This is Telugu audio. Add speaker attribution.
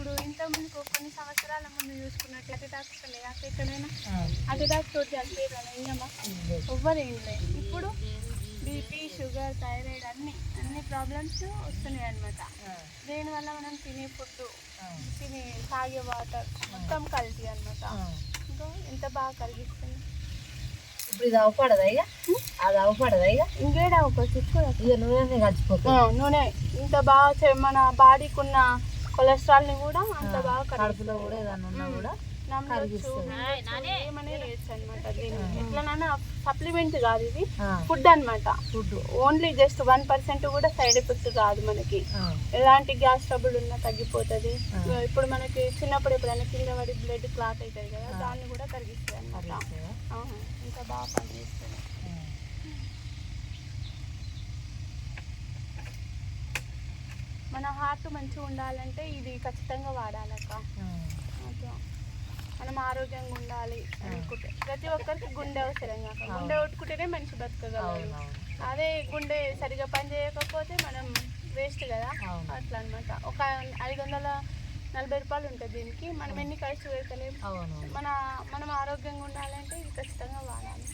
Speaker 1: ఇప్పుడు ఇంత ముందుకు కొన్ని సంవత్సరాల ముందు చూసుకున్నట్టు అటాక్స్ వస్తున్నాయి అక్కడ ఎక్కడైనా అటాక్ తోటి చనిపోయారు ఇంకమ్మా ఎవ్వరు ఏం లేదు. ఇప్పుడు బీపీ షుగర్ థైరాయిడ్ అన్ని అన్ని ప్రాబ్లమ్స్ వస్తున్నాయి అనమాట దీనివల్ల మనం తినే ఫుడ్ తినే తాగే వాటర్ మొత్తం కల్తీ అనమాట ఇంకా ఎంత బాగా కలిగిస్తుంది.
Speaker 2: ఇప్పుడు ఇది అవపడదా ఇక అది అవపడదా ఇక
Speaker 1: ఇంకేడా ఒక చిక్కు
Speaker 2: ఇక నూనె కలిసిపోతుంది.
Speaker 1: నూనె. ఇంత బాగా మన బాడీకి ఉన్న కొలెస్ట్రాల్ని కూడా అంత బాగా
Speaker 2: కడుపులో కూడా ఏదన్నా ఉన్నా కూడా
Speaker 1: అనమాట ఎట్లనైనా సప్లిమెంట్ కాదు ఇది. ఫుడ్ అన్నమాట.
Speaker 2: Food.
Speaker 1: Only just one percent కూడా సైడ్ ఎఫెక్ట్ కాదు మనకి. ఎలాంటి గ్యాస్ ట్రబుల్ ఉన్నా తగ్గిపోతుంది. ఇప్పుడు మనకి చిన్నప్పుడు ఎప్పుడైనా కింద పడి బ్లడ్ క్లాట్ అవుతుంది కదా దాన్ని కూడా కరిగిస్తుంది అనమాట? ఇంత బాగా పనిచేస్తుంది. మన హార్ట్ మంచిగా ఉండాలంటే ఇది ఖచ్చితంగా వాడాలక్క. అట్లా. మనం ఆరోగ్యంగా ఉండాలి అనుకుంటే. ప్రతి ఒక్కరికి గుండె అవసరం కాక గుండె కొట్టుకుంటేనే మనిషి బతకగలరు అదే గుండె సరిగా పని చేయకపోతే మనం వేస్ట్ కదా. అట్లా అనమాట ఒక ఐదు వందల నలభై రూపాయలు ఉంటుంది దీనికి. మనం ఎన్ని ఖర్చు
Speaker 2: అవును
Speaker 1: మన మనం ఆరోగ్యంగా ఉండాలంటే ఇది ఖచ్చితంగా వాడాలి.